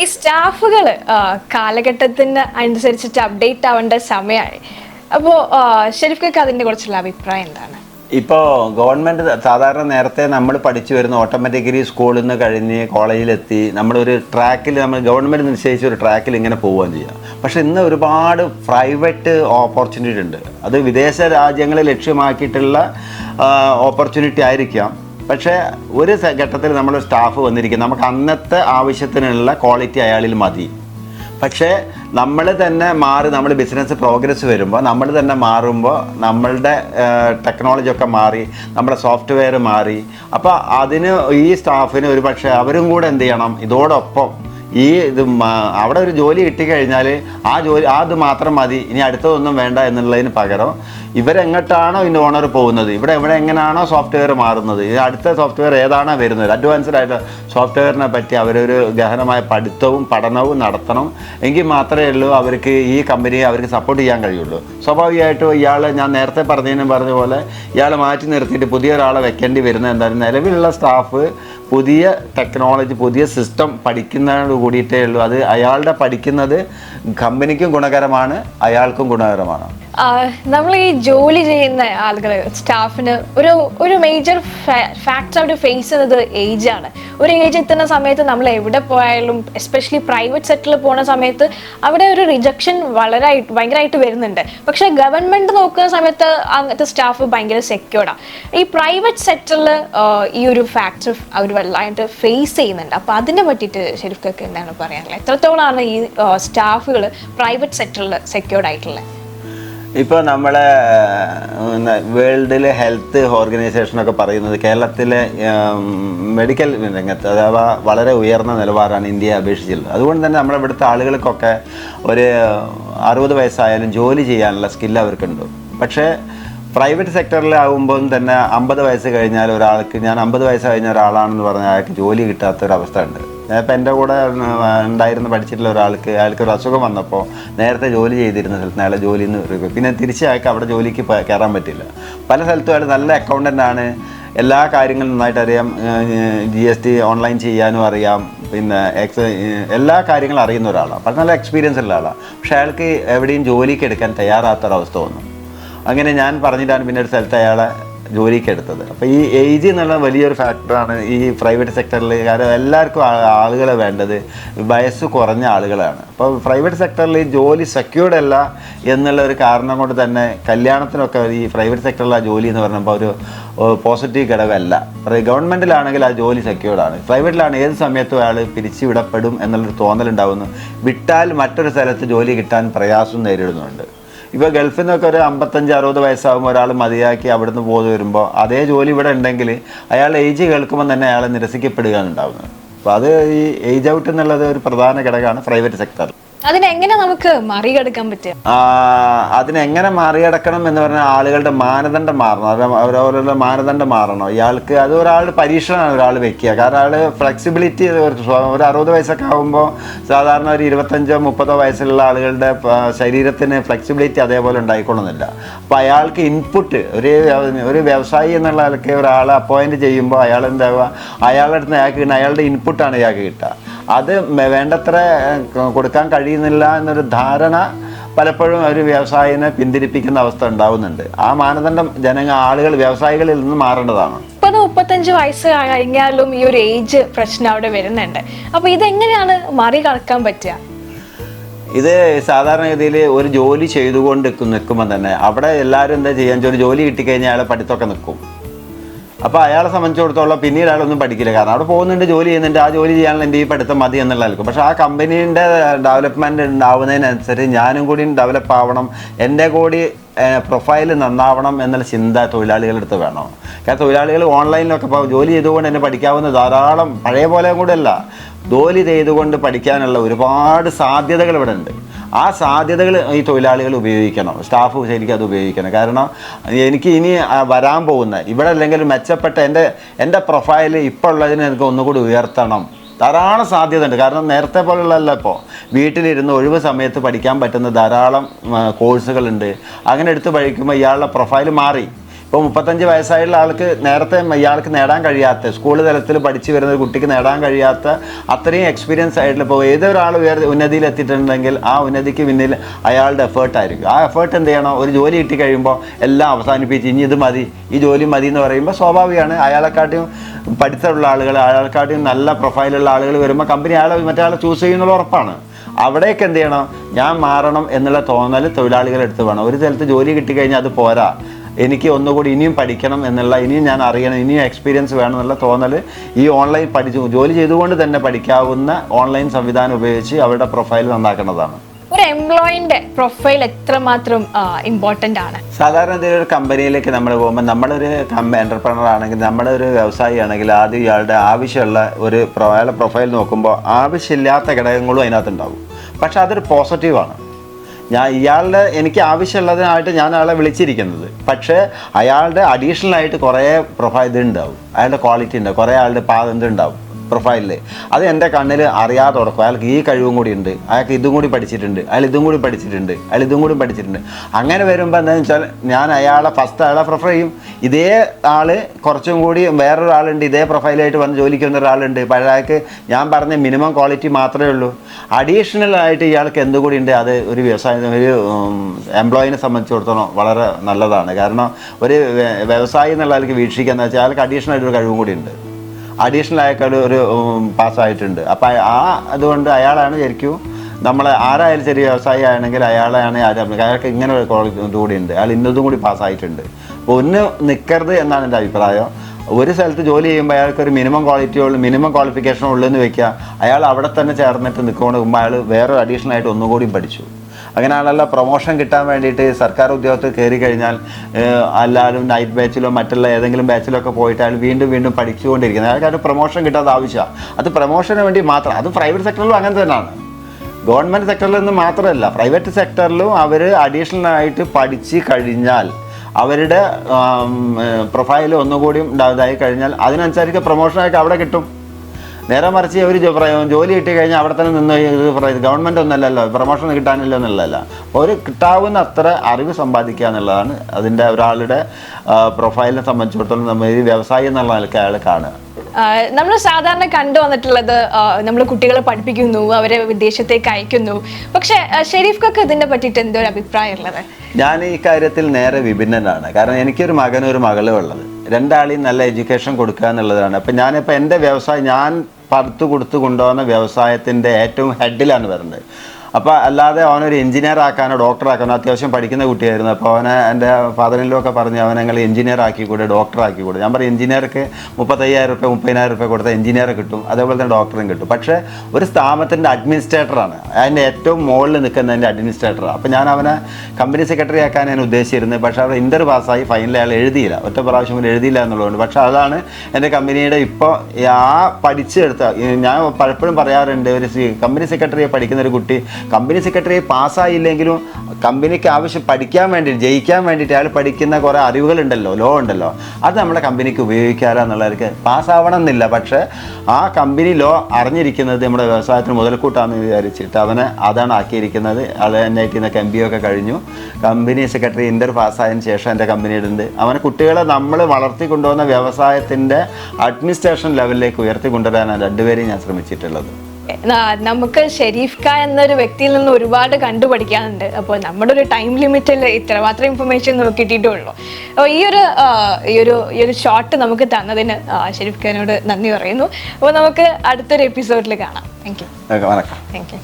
ഈ സ്റ്റാഫുകൾ കാലഘട്ടത്തിന് അനുസരിച്ചിട്ട് അപ്ഡേറ്റ് ആവേണ്ട സമയമായി അപ്പോൾ ഷെരീഫ്ക്ക് അതിന്റെ കുറിച്ചുള്ള അഭിപ്രായം എന്താണ്? ഇപ്പോൾ ഗവൺമെന്റ് സാധാരണ നേരത്തെ നമ്മൾ പഠിച്ചു വരുന്ന ഓട്ടോമാറ്റിക്കലി സ്കൂളിൽ നിന്ന് കഴിഞ്ഞ് കോളേജിലെത്തി നമ്മളൊരു ട്രാക്കിൽ നമ്മൾ ഗവൺമെന്റ് നിശ്ചയിച്ച ഒരു ട്രാക്കിൽ ഇങ്ങനെ പോവുകയും ചെയ്യാം. പക്ഷേ ഇന്ന് ഒരുപാട് പ്രൈവറ്റ് ഓപ്പർച്യൂണിറ്റി ഉണ്ട്. അത് വിദേശ രാജ്യങ്ങളെ ലക്ഷ്യമാക്കിയിട്ടുള്ള ഓപ്പർച്യൂണിറ്റി ആയിരിക്കാം. പക്ഷേ ഒരു ഘട്ടത്തിൽ നമ്മൾ സ്റ്റാഫ് വന്നിരിക്കും നമുക്ക് അന്നത്തെ ആവശ്യത്തിനുള്ള ക്വാളിറ്റി അയാളിൽ മതി. പക്ഷേ നമ്മൾ തന്നെ മാറി നമ്മൾ ബിസിനസ് പ്രോഗ്രസ് വരുമ്പോൾ നമ്മൾ തന്നെ മാറുമ്പോൾ നമ്മളുടെ ടെക്നോളജി ഒക്കെ മാറി നമ്മുടെ സോഫ്റ്റ്വെയർ മാറി. അപ്പോൾ അതിന് ഈ സ്റ്റാഫിന് ഒരു പക്ഷേ അവരും കൂടെ എന്ത് ചെയ്യണം? ഇതോടൊപ്പം ഈ ഇത് അവിടെ ഒരു ജോലി കിട്ടിക്കഴിഞ്ഞാൽ ആ ജോലി ആ ഇത് മാത്രം മതി ഇനി അടുത്തതൊന്നും വേണ്ട എന്നുള്ളതിന് പകരം ഇവരെങ്ങോട്ടാണോ ഇതിന്റെ ഓണർ പോകുന്നത്? ഇവിടെ ഇവിടെ എങ്ങനെയാണോ സോഫ്റ്റ്വെയർ മാറുന്നത്? ഇത് അടുത്ത സോഫ്റ്റ്വെയർ ഏതാണോ വരുന്നത്? അഡ്വാൻസ്ഡ് ആയിട്ട് സോഫ്റ്റ്വെയറിനെ പറ്റി അവരൊരു ഗഹനമായ പഠിത്തവും പഠനവും നടത്തണം. എങ്കിൽ മാത്രമേ ഉള്ളൂ അവർക്ക് ഈ കമ്പനിയെ അവർക്ക് സപ്പോർട്ട് ചെയ്യാൻ കഴിയുള്ളൂ. സ്വാഭാവികമായിട്ടും ഇയാൾ ഞാൻ നേരത്തെ പറഞ്ഞതിനും പറഞ്ഞ പോലെ ഇയാൾ മാറ്റി നിർത്തിയിട്ട് പുതിയ ഒരാളെ വെക്കേണ്ടി വരുന്നത് എന്താണ് നിലവിലുള്ള സ്റ്റാഫ് പുതിയ ടെക്നോളജി പുതിയ സിസ്റ്റം പഠിക്കുന്നതോട് കൂടിയിട്ടേ ഉള്ളൂ. അത് അയാളുടെ പഠിക്കുന്നത് കമ്പനിക്കും ഗുണകരമാണ് അയാൾക്കും ഗുണകരമാണ്. നമ്മൾ ഈ ജോലി ചെയ്യുന്ന ആളുകൾ സ്റ്റാഫിന് ഒരു ഒരു മേജർ ഫാക്ടർ അവർ ഫേസ് ചെയ്യുന്നത് ഏജ് ആണ്. ഒരു ഏജ് എത്തുന്ന സമയത്ത് നമ്മൾ എവിടെ പോയാലും എസ്പെഷ്യലി പ്രൈവറ്റ് സെക്ടറിൽ പോകുന്ന സമയത്ത് അവിടെ ഒരു റിജക്ഷൻ വളരെ ഭയങ്കരമായിട്ട് വരുന്നുണ്ട്. പക്ഷേ ഗവൺമെന്റ് നോക്കുന്ന സമയത്ത് അങ്ങനത്തെ സ്റ്റാഫ് ഭയങ്കര സെക്യൂർഡാണ് ഈ പ്രൈവറ്റ് സെക്ടറിൽ ഈ ഒരു ഫാക്ടർ അവർ വലുതായിട്ട് ഫേസ് ചെയ്യുന്നുണ്ട്. അപ്പോൾ അതിനെ പറ്റിയിട്ട് ശരിക്കൊക്കെ എന്താണ് പറയാനുള്ളത്? എത്രത്തോളമാണ് ഈ സ്റ്റാഫുകൾ പ്രൈവറ്റ് സെക്ടറിൽ സെക്യൂർഡ് ആയിട്ടുള്ളത്? ഇപ്പോൾ നമ്മളെ വേൾഡിലെ ഹെൽത്ത് ഓർഗനൈസേഷനൊക്കെ പറയുന്നത് കേരളത്തിലെ മെഡിക്കൽ രംഗത്ത് അഥവാ വളരെ ഉയർന്ന നിലവാരമാണ് ഇന്ത്യയെ അപേക്ഷിച്ചുള്ളത് അതുകൊണ്ട് തന്നെ നമ്മുടെ ഇവിടുത്തെ ആളുകൾക്കൊക്കെ ഒരു അറുപത് വയസ്സായാലും ജോലി ചെയ്യാനുള്ള സ്കില്ല് അവർക്കുണ്ട്. പക്ഷേ പ്രൈവറ്റ് സെക്ടറിലാകുമ്പോൾ തന്നെ അമ്പത് വയസ്സ് കഴിഞ്ഞാൽ ഒരാൾക്ക് ഞാൻ അമ്പത് വയസ്സ് കഴിഞ്ഞ ഒരാളാണെന്ന് പറഞ്ഞാൽ അയാൾക്ക് ജോലി കിട്ടാത്തൊരവസ്ഥ ഉണ്ട്. ഇപ്പം എന്റെ കൂടെ ഉണ്ടായിരുന്ന പഠിച്ചിട്ടുള്ള ഒരാൾക്ക് അയാൾക്ക് ഒരു അസുഖം വന്നപ്പോൾ നേരത്തെ ജോലി ചെയ്തിരുന്ന സ്ഥലത്ത് അയാളെ ജോലിയിൽ നിന്ന് പിന്നെ തിരിച്ച് അയാൾക്ക് അവിടെ ജോലിക്ക് കയറാൻ പറ്റില്ല. പല സ്ഥലത്തും അയാൾ നല്ല അക്കൗണ്ടന്റ് ആണ്. എല്ലാ കാര്യങ്ങളും നന്നായിട്ട് അറിയാം. ജി എസ് ടി ഓൺലൈൻ ചെയ്യാനും അറിയാം. പിന്നെ എക്സ് എല്ലാ കാര്യങ്ങളും അറിയുന്ന ഒരാളാണ് അപ്പം നല്ല എക്സ്പീരിയൻസ് ഉള്ള ആളാണ് പക്ഷെ അയാൾക്ക് എവിടെയും ജോലിക്ക് എടുക്കാൻ തയ്യാറാത്തൊരവസ്ഥ വന്നു. അങ്ങനെ ഞാൻ പറഞ്ഞിട്ടാണ് പിന്നെ ഒരു സ്ഥലത്ത് അയാളെ ജോലിക്ക് എടുത്തത് അപ്പോൾ ഈ ഏജ് എന്നുള്ള വലിയൊരു ഫാക്ടറാണ് ഈ പ്രൈവറ്റ് സെക്ടറിൽ കാരണം എല്ലാവർക്കും ആളുകളെ വേണ്ടത്. വയസ്സ് കുറഞ്ഞ ആളുകളാണ്. അപ്പോൾ പ്രൈവറ്റ് സെക്ടറിൽ ജോലി സെക്യൂർഡ് അല്ല എന്നുള്ള ഒരു കാരണം കൊണ്ട് തന്നെ കല്യാണത്തിനൊക്കെ ഈ പ്രൈവറ്റ് സെക്ടറിലെ ജോലി എന്ന് പറഞ്ഞപ്പോൾ ഒരു പോസിറ്റീവ് ഘടകമല്ല. ഗവൺമെന്റിലാണെങ്കിൽ ആ ജോലി സെക്യൂർഡ് ആണ്. പ്രൈവറ്റിലാണ് ഏത് സമയത്തും അയാൾ പിരിച്ചുവിടപ്പെടും എന്നുള്ളൊരു തോന്നലുണ്ടാവുന്നു. വിട്ടാൽ മറ്റൊരു സ്ഥലത്ത് ജോലി കിട്ടാൻ പ്രയാസം നേരിടുന്നുണ്ട്. ഇപ്പോൾ ഗൾഫിൽ നിന്നൊക്കെ ഒരു അമ്പത്തഞ്ച് അറുപത് വയസ്സാകുമ്പോൾ ഒരാൾ മതിയാക്കി അവിടുന്ന് പോയി വരുമ്പോൾ അതേ ജോലി ഇവിടെ ഉണ്ടെങ്കിൽ അയാൾ ഏജ് കേൾക്കുമ്പോൾ തന്നെ അയാൾ നിരസിക്കപ്പെടുകയാണ് ഉണ്ടാവുന്നത്. അപ്പോൾ അത് ഈ ഏജ് ഔട്ട് എന്നുള്ളത് ഒരു പ്രധാന ഘടകമാണ് പ്രൈവറ്റ് സെക്ടറിൽ അതിനെങ്ങനെ നമുക്ക് മറികടക്കാൻ പറ്റും അതിനെങ്ങനെ മറികടക്കണം എന്ന് പറഞ്ഞാൽ ആളുകളുടെ മാനദണ്ഡം മാറണം. അവരവരുടെ മാനദണ്ഡം മാറണം. ഇയാൾക്ക് അത് ഒരാളുടെ പരീക്ഷണമാണ് ഒരാൾ വെക്കുക. കാരണം ആൾ ഫ്ലെക്സിബിലിറ്റി ഒരു അറുപത് വയസ്സൊക്കെ ആകുമ്പോൾ സാധാരണ ഒരു ഇരുപത്തഞ്ചോ മുപ്പതോ വയസ്സുള്ള ആളുകളുടെ ശരീരത്തിന് ഫ്ലെക്സിബിലിറ്റി അതേപോലെ ഉണ്ടായിക്കൊള്ളുന്നില്ല. അപ്പോൾ അയാൾക്ക് ഇൻപുട്ട് ഒരു ഒരു വ്യവസായി എന്നുള്ള ആൾക്ക് ഒരാളെ അപ്പോയിന്റ് ചെയ്യുമ്പോൾ അയാൾ എന്താവുക അയാളുടെ അടുത്ത് അയാൾക്ക് അയാളുടെ ഇൻപുട്ടാണ് ഇയാൾക്ക് കിട്ടുക. അത് വേണ്ടത്ര കൊടുക്കാൻ കഴിയുന്നില്ല എന്നൊരു ധാരണ പലപ്പോഴും ഒരു വ്യവസായിനെ പിന്തിരിപ്പിക്കുന്ന അവസ്ഥ ഉണ്ടാവുന്നുണ്ട്. ആ മാനദണ്ഡം ജനങ്ങൾ ആളുകൾ വ്യവസായികളിൽ നിന്ന് മാറേണ്ടതാണ്. മുപ്പത് മുപ്പത്തഞ്ച് വയസ്സ് കഴിഞ്ഞാലും ഈ ഒരു ഏജ് പ്രശ്നം അവിടെ വരുന്നുണ്ട്. അപ്പൊ ഇതെങ്ങനെയാണ് മറികടക്കാൻ പറ്റുക ഇത് സാധാരണഗതിയിൽ ഒരു ജോലി ചെയ്തുകൊണ്ട് നിൽക്കുമ്പോൾ തന്നെ അവിടെ എല്ലാവരും എന്താ ചെയ്യാൻ ഒരു ജോലി കിട്ടിക്കഴിഞ്ഞാൽ അയാളെ പഠിത്തമൊക്കെ നിൽക്കും. അപ്പോൾ അയാളെ സംബന്ധിച്ചിടത്തോളം പിന്നീട് അയാളൊന്നും പഠിക്കില്ല. കാരണം അവിടെ പോകുന്നുണ്ട് ജോലി ചെയ്യുന്നുണ്ട്. ആ ജോലി ചെയ്യാനുള്ള എന്റെ ഈ പഠിത്തം മതി എന്നുള്ളതായിരിക്കും. പക്ഷേ ആ കമ്പനീന്റെ ഡെവലപ്മെന്റ് ഉണ്ടാവുന്നതിനനുസരിച്ച് ഞാനും കൂടി ഡെവലപ്പ് ആവണം. എന്റെ കൂടി പ്രൊഫൈൽ നന്നാവണം എന്നുള്ള ചിന്ത തൊഴിലാളികളുടെ അടുത്ത് വേണം. കാരണം തൊഴിലാളികൾ ഓൺലൈനിലൊക്കെ ഇപ്പോൾ ജോലി ചെയ്തുകൊണ്ട് തന്നെ പഠിക്കാവുന്ന ധാരാളം പഴയ പോലെ കൂടെ അല്ല. ജോലി ചെയ്തുകൊണ്ട് പഠിക്കാനുള്ള ഒരുപാട് സാധ്യതകൾ ഇവിടെ ഉണ്ട്. ആ സാധ്യതകൾ ഈ തൊഴിലാളികൾ ഉപയോഗിക്കണം. സ്റ്റാഫ് ശരിക്കും അത് ഉപയോഗിക്കണം. കാരണം എനിക്ക് ഇനി വരാൻ പോകുന്ന ഇവിടെ അല്ലെങ്കിൽ മെച്ചപ്പെട്ട എന്റെ എന്റെ പ്രൊഫൈൽ ഇപ്പോൾ ഉള്ളതിനെ എനിക്ക് ഒന്നുകൂടി ഉയർത്തണം. ധാരാളം സാധ്യത ഉണ്ട്. കാരണം നേരത്തെ പോലുള്ളതല്ല ഇപ്പോൾ വീട്ടിലിരുന്ന് ഒഴിവ് സമയത്ത് പഠിക്കാൻ പറ്റുന്ന ധാരാളം കോഴ്സുകളുണ്ട്. അങ്ങനെ എടുത്ത് പഠിക്കുമ്പോൾ ഇയാളുടെ പ്രൊഫൈൽ മാറി. ഇപ്പോൾ മുപ്പത്തഞ്ച് വയസ്സായുള്ള ആൾക്ക് നേരത്തെ ഇയാൾക്ക് നേടാൻ കഴിയാത്ത സ്കൂൾ തലത്തിൽ പഠിച്ചു വരുന്ന ഒരു കുട്ടിക്ക് നേടാൻ കഴിയാത്ത അത്രയും എക്സ്പീരിയൻസ് ആയിട്ടുള്ള ഇപ്പോൾ ഏതൊരാൾ ഉയർ ഉന്നതിയിൽ എത്തിയിട്ടുണ്ടെങ്കിൽ ആ ഉന്നതിക്ക് പിന്നിൽ അയാളുടെ എഫേർട്ടായിരിക്കും ആ എഫേർട്ട് എന്ത് ചെയ്യണം? ഒരു ജോലി കിട്ടി കഴിയുമ്പോൾ എല്ലാം അവസാനിപ്പിച്ച് ഇനി ഇത് മതി ഈ ജോലി മതി എന്ന് പറയുമ്പോൾ സ്വാഭാവികമാണ്. അയാളെക്കാട്ടിയും പഠിത്തമുള്ള ആളുകൾ അയാളെക്കാട്ടിയും നല്ല പ്രൊഫൈലുള്ള ആളുകൾ വരുമ്പോൾ കമ്പനി അയാളെ മറ്റേ ചൂസ് ചെയ്യുന്നുള്ള ഉറപ്പാണ്. അവിടേക്ക് എന്ത് ചെയ്യണം? ഞാൻ മാറണം എന്നുള്ള തോന്നൽ തൊഴിലാളികളെടുത്ത് വേണം. ഒരു സ്ഥലത്ത് ജോലി കിട്ടിക്കഴിഞ്ഞാൽ അത് പോരാ. എനിക്ക് ഒന്നുകൂടി ഇനിയും പഠിക്കണം എന്നുള്ള ഇനിയും ഞാൻ അറിയണം ഇനിയും എക്സ്പീരിയൻസ് വേണം എന്നുള്ള തോന്നൽ ഈ ഓൺലൈൻ പഠിച്ചു ജോലി ചെയ്തുകൊണ്ട് തന്നെ പഠിക്കാവുന്ന ഓൺലൈൻ സംവിധാനം ഉപയോഗിച്ച് അവരുടെ പ്രൊഫൈൽ നന്നാക്കുന്നതാണ്. ഒരു എംപ്ലോയിന്റെ പ്രൊഫൈൽ എത്രമാത്രം ഇമ്പോർട്ടന്റ് ആണ്? സാധാരണ ഒരു കമ്പനിയിലേക്ക് നമ്മൾ പോകുമ്പോൾ നമ്മളൊരു എന്റർപ്രണർ ആണെങ്കിൽ നമ്മുടെ ഒരു വ്യവസായി ആണെങ്കിൽ ആദ്യം ഇയാളുടെ ആവശ്യമുള്ള ഒരു അയാളുടെ പ്രൊഫൈൽ നോക്കുമ്പോൾ ആവശ്യമില്ലാത്ത ഘടകങ്ങളും അതിനകത്തുണ്ടാവും. പക്ഷെ അതൊരു പോസിറ്റീവാണ് ഞാൻ ഇയാളുടെ എനിക്ക് ആവശ്യമുള്ളതിനായിട്ട് ഞാൻ അയാളെ വിളിച്ചിരിക്കുന്നത്. പക്ഷേ അയാളുടെ അഡീഷണൽ ആയിട്ട് കുറേ പ്രൊഫൈൽ ഇതുണ്ടാവും. അയാളുടെ ക്വാളിറ്റി ഉണ്ടാവും. കുറേ ആളുടെ പാ ഇതുണ്ടാവും പ്രൊഫൈലിൽ അത് എന്റെ കണ്ണിൽ അറിയാതെ തുടക്കും അയാൾക്ക് ഈ കഴിവും കൂടി ഉണ്ട്. അയാൾക്ക് ഇതും കൂടി പഠിച്ചിട്ടുണ്ട്. അയാൾ ഇതും കൂടി പഠിച്ചിട്ടുണ്ട്. അയാൾ ഇതും കൂടി പഠിച്ചിട്ടുണ്ട്. അങ്ങനെ വരുമ്പോൾ എന്താണെന്ന് വെച്ചാൽ ഞാൻ അയാളെ ഫസ്റ്റ് അയാളെ പ്രിഫർ ചെയ്യും. ഇതേ ആൾ കുറച്ചും കൂടി വേറൊരാളുണ്ട്. ഇതേ പ്രൊഫൈലായിട്ട് വന്ന് ജോലിക്ക് വന്ന ഒരാളുണ്ട്. അയാൾക്ക് ഞാൻ പറഞ്ഞ മിനിമം ക്വാളിറ്റി മാത്രമേ ഉള്ളൂ. അഡീഷണൽ ആയിട്ട് ഇയാൾക്ക് എന്തുകൂടി ഉണ്ട്? അത് ഒരു വ്യവസായ ഒരു എംപ്ലോയിനെ സംബന്ധിച്ചിടത്തോളം വളരെ നല്ലതാണ്. കാരണം ഒരു വ്യ- വ്യവസായി എന്നുള്ള ആൾക്ക് വീക്ഷിക്കാന്ന് വെച്ചാൽ അയാൾക്ക് അഡീഷണൽ ആയിട്ട് ഒരു കഴിവും കൂടി ഉണ്ട്. അഡീഷണൽ ആയിട്ട് ഒരു പാസ്സായിട്ടുണ്ട്. അപ്പം ആ അതുകൊണ്ട് അയാളാണ് ശരിക്കും നമ്മൾ ആരായാലും ചെറിയ വ്യവസായി ആണെങ്കിൽ അയാളെയാണ് ആരും അയാൾക്ക് ഇങ്ങനെ ഒരു ക്വാളിറ്റി കൂടി ഉണ്ട് അയാൾ ഇന്നതും കൂടി പാസ്സായിട്ടുണ്ട്. അപ്പോൾ ഒന്ന് നിൽക്കരുത് എന്നാണ് എന്റെ അഭിപ്രായം. ഒരു സ്ഥലത്ത് ജോലി ചെയ്യുമ്പോൾ അയാൾക്ക് ഒരു മിനിമം ക്വാളിറ്റി ഉള്ളു മിനിമം ക്വാളിഫിക്കേഷൻ ഉള്ളതെന്ന് വെക്കുക. അയാൾ അവിടെ തന്നെ ചേർന്നിട്ട് നിൽക്കുകൊണ്ട് മുമ്പ് അയാൾ വേറൊരു അഡീഷണൽ ആയിട്ട് ഒന്നുകൂടി പഠിച്ചു. അങ്ങനെയാണല്ലോ പ്രൊമോഷൻ കിട്ടാൻ വേണ്ടിയിട്ട് സർക്കാർ ഉദ്യോഗത്തിൽ കയറി കഴിഞ്ഞാൽ എല്ലാവരും നൈറ്റ് ബാച്ചിലോ മറ്റുള്ള ഏതെങ്കിലും ബാച്ചിലോ ഒക്കെ പോയിട്ട് അയാൾ വീണ്ടും വീണ്ടും പഠിച്ചുകൊണ്ടിരിക്കുന്നത്. അയാൾക്ക് പ്രൊമോഷൻ കിട്ടാതെ ആവശ്യമാണ് അത് പ്രൊമോഷന് വേണ്ടി മാത്രം അത് പ്രൈവറ്റ് സെക്ടറിലും അങ്ങനെ തന്നെയാണ്. ഗവൺമെന്റ് സെക്ടറിൽ നിന്ന് മാത്രമല്ല പ്രൈവറ്റ് സെക്ടറിലും അവർ അഡീഷണൽ ആയിട്ട് പഠിച്ച് കഴിഞ്ഞാൽ അവരുടെ പ്രൊഫൈൽ ഒന്നുകൂടി ഇതായി കഴിഞ്ഞാൽ അതിനനുസരിച്ച് പ്രൊമോഷനായിട്ട് അവിടെ കിട്ടും. നേരെ മറിച്ച് ഒരു ജോലി കിട്ടി കഴിഞ്ഞാൽ അവിടെ തന്നെ നിന്ന് ഇത് ഗവൺമെന്റ് ഒന്നല്ലല്ലോ പ്രൊമോഷൻ കിട്ടാനില്ല എന്നുള്ളതല്ല. അപ്പോൾ ഒരു കിട്ടാവുന്ന അത്ര അറിവ് സമ്പാദിക്കുക എന്നുള്ളതാണ് അതിന്റെ ഒരാളുടെ പ്രൊഫൈലിനെ സംബന്ധിച്ചിടത്തോളം നമ്മൾ ഈ വ്യവസായി എന്നുള്ള നിലയ്ക്ക് അയാൾ കാണുക. നമ്മൾ സാധാരണ കണ്ടു വന്നിട്ടുള്ളത് നമ്മൾ കുട്ടികളെ പഠിപ്പിക്കുന്നു അവരെ വിദേശത്തേക്ക് അയക്കുന്നു. പക്ഷെ ഷെരീഫ് ഷെരീഫ്ക്കൊക്കെ ഇതിനെ പറ്റിയിട്ട് എന്തോ ഒരു അഭിപ്രായം ഉള്ളത് ഞാൻ ഈ കാര്യത്തിൽ നേരെ വിഭിന്നനാണ്. കാരണം എനിക്കൊരു മകനും ഒരു മകളും ഉള്ളത്. രണ്ടാളെയും നല്ല എഡ്യൂക്കേഷൻ കൊടുക്കുക എന്നുള്ളതാണ്. അപ്പം ഞാനിപ്പോൾ എന്റെ വ്യവസായം ഞാൻ പടുത്തു കൊടുത്തു കൊണ്ടുപോകുന്ന വ്യവസായത്തിന്റെ ഏറ്റവും ഹെഡിലാണ് വരുന്നത്. അപ്പോൾ അല്ലാതെ അവനൊരു എഞ്ചിനീയർ ആക്കാനോ ഡോക്ടർ ആക്കാനോ അത്യാവശ്യം പഠിക്കുന്ന കുട്ടിയായിരുന്നു. അപ്പോൾ അവനെ എന്റെ ഫാദറിലോ ഒക്കെ പറഞ്ഞ് അവനെ ഞങ്ങൾ എഞ്ചിനീയർ ആക്കിക്കൂടെ ഡോക്ടർ ആക്കിക്കൂടെ ഞാൻ പറയും എഞ്ചിനീയർക്ക് മുപ്പത്തയ്യായിരം റുപ്യ മുപ്പതിനായിരം റുപ്യ കൊടുത്ത എഞ്ചിനീയർ കിട്ടും. അതേപോലെ തന്നെ ഡോക്ടറും കിട്ടും. പക്ഷേ ഒരു സ്ഥാപനത്തിന്റെ അഡ്മിനിസ്ട്രേറ്ററാണ് അതിന്റെ ഏറ്റവും മുകളിൽ നിൽക്കുന്ന എന്റെ അഡ്മിനിസ്ട്രേറ്ററാണ് അപ്പോൾ ഞാൻ അവനെ കമ്പനി സെക്രട്ടറി ആക്കാൻ ഞാൻ ഉദ്ദേശിച്ചിരുന്നത് പക്ഷേ അവിടെ ഇന്റർ പാസ്സായി ഫൈനൽ അയാൾ എഴുതിയില്ല. ഒറ്റ പ്രാവശ്യം പോലും എഴുതിയില്ല എന്നുള്ളതുകൊണ്ട്. പക്ഷേ അതാണ് എന്റെ കമ്പനിയുടെ ഇപ്പോൾ ആ പഠിച്ചെടുത്ത ഞാൻ പലപ്പോഴും പറയാറുണ്ട് ഒരു കമ്പനി സെക്രട്ടറിയെ പഠിക്കുന്ന ഒരു കുട്ടി കമ്പനി സെക്രട്ടറി പാസ്സായില്ലെങ്കിലും കമ്പനിക്ക് ആവശ്യം പഠിക്കാൻ വേണ്ടി ജയിക്കാൻ വേണ്ടിയിട്ട് അയാൾ പഠിക്കുന്ന കുറേ അറിവുകളുണ്ടല്ലോ ലോ ഉണ്ടല്ലോ. അത് നമ്മുടെ കമ്പനിക്ക് ഉപയോഗിക്കാമല്ലോ എന്നുള്ളവർക്ക് പാസ്സാവണം എന്നില്ല. പക്ഷേ ആ കമ്പനി ലോ അറിഞ്ഞിരിക്കുന്നത് നമ്മുടെ വ്യവസായത്തിന് മുതൽക്കൂട്ടാന്ന് വിചാരിച്ചിട്ട് അവനെ അതാണ് ആക്കിയിരിക്കുന്നത്. അത് എൻ ഐ എം ബി ഒക്കെ കഴിഞ്ഞു. കമ്പനി സെക്രട്ടറി ഇന്റർ പാസ്സായതിനു ശേഷം എന്റെ കമ്പനിയുടെ ഉണ്ട് അവനെ കുട്ടികളെ നമ്മൾ വളർത്തി കൊണ്ടുവന്ന വ്യവസായത്തിന്റെ അഡ്മിനിസ്ട്രേഷൻ ലെവലിലേക്ക് ഉയർത്തി കൊണ്ടുവരാനാണ് രണ്ടുപേരെയും ഞാൻ ശ്രമിച്ചിട്ടുള്ളത്. നമുക്ക് ഷെരീഫ് ഖാൻ എന്നൊരു വ്യക്തിയിൽ നിന്ന് ഒരുപാട് കണ്ടുപഠിക്കാനുണ്ട്. അപ്പോൾ നമ്മുടെ ഒരു ടൈം ലിമിറ്റിൽ ഇത്രമാത്രം ഇൻഫർമേഷൻ നമുക്ക് കിട്ടിയിട്ടുള്ളൂ. അപ്പോൾ ഈ ഒരു ഈ ഒരു ഈ ഒരു ഷോട്ട് നമുക്ക് തന്നതിന് ഷെരീഫ് ഖാനോട് നന്ദി പറയുന്നു. അപ്പോൾ നമുക്ക് അടുത്തൊരു എപ്പിസോഡിൽ കാണാം. Thank you thank you